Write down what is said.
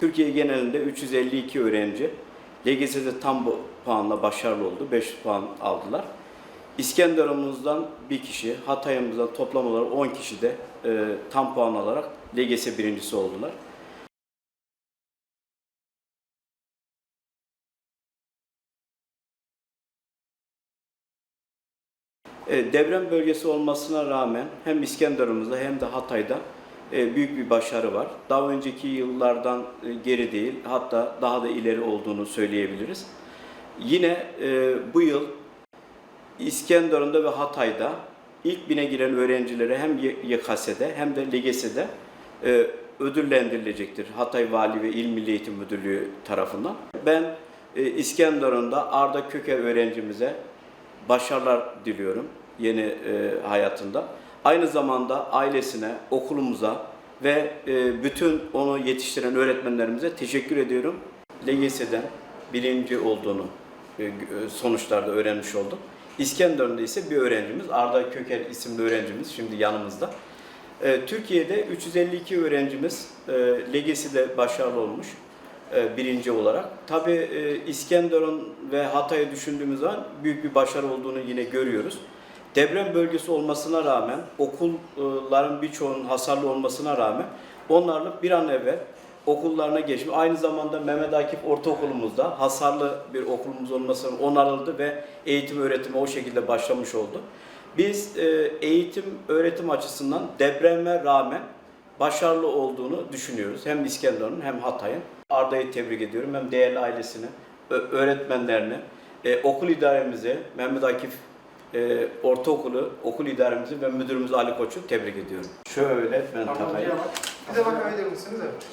Türkiye genelinde 352 öğrenci LGS'de tam bu puanla başarılı oldu. 500 puan aldılar. İskenderun'umuzdan bir kişi, Hatay'ımızdan toplam olarak 10 kişi de e, tam puan alarak LGS birincisi oldular. Deprem bölgesi olmasına rağmen hem İskenderun'umuzda hem de Hatay'da e, büyük bir başarı var. Daha önceki yıllardan e, geri değil, hatta daha da ileri olduğunu söyleyebiliriz. Yine e, bu yıl İskenderun'da ve Hatay'da ilk bine giren öğrencilere hem YKS'de hem de LGS'de e, ödüllendirilecektir. Hatay Vali ve İl Milli Eğitim Müdürlüğü tarafından. Ben e, İskenderun'da Arda Köker öğrencimize başarılar diliyorum yeni e, hayatında. Aynı zamanda ailesine, okulumuza ve e, bütün onu yetiştiren öğretmenlerimize teşekkür ediyorum. LGS'den birinci olduğunu e, gö- sonuçlarda öğrenmiş oldum. İskenderun'da ise bir öğrencimiz, Arda Köker isimli öğrencimiz şimdi yanımızda. E, Türkiye'de 352 öğrencimiz e, LGS'de başarılı olmuş e, birinci olarak. Tabii e, İskenderun ve Hatay'ı düşündüğümüz zaman büyük bir başarı olduğunu yine görüyoruz. Deprem bölgesi olmasına rağmen, okulların birçoğunun hasarlı olmasına rağmen onlarla bir an evvel okullarına geçmiş. Aynı zamanda Mehmet Akif Ortaokulumuzda hasarlı bir okulumuz olmasına onarıldı ve eğitim öğretimi o şekilde başlamış oldu. Biz e, eğitim öğretim açısından depreme rağmen başarılı olduğunu düşünüyoruz. Hem İskenderun hem Hatay'ın. Arda'yı tebrik ediyorum. Hem değerli ailesini, öğretmenlerini, e, okul idaremizi, Mehmet Akif e, Ortaokulu, okul idaremizi ve müdürümüz Ali Koç'u tebrik ediyorum. Şöyle ben Tamam, takayım. Bir de bakabilir misiniz? Evet.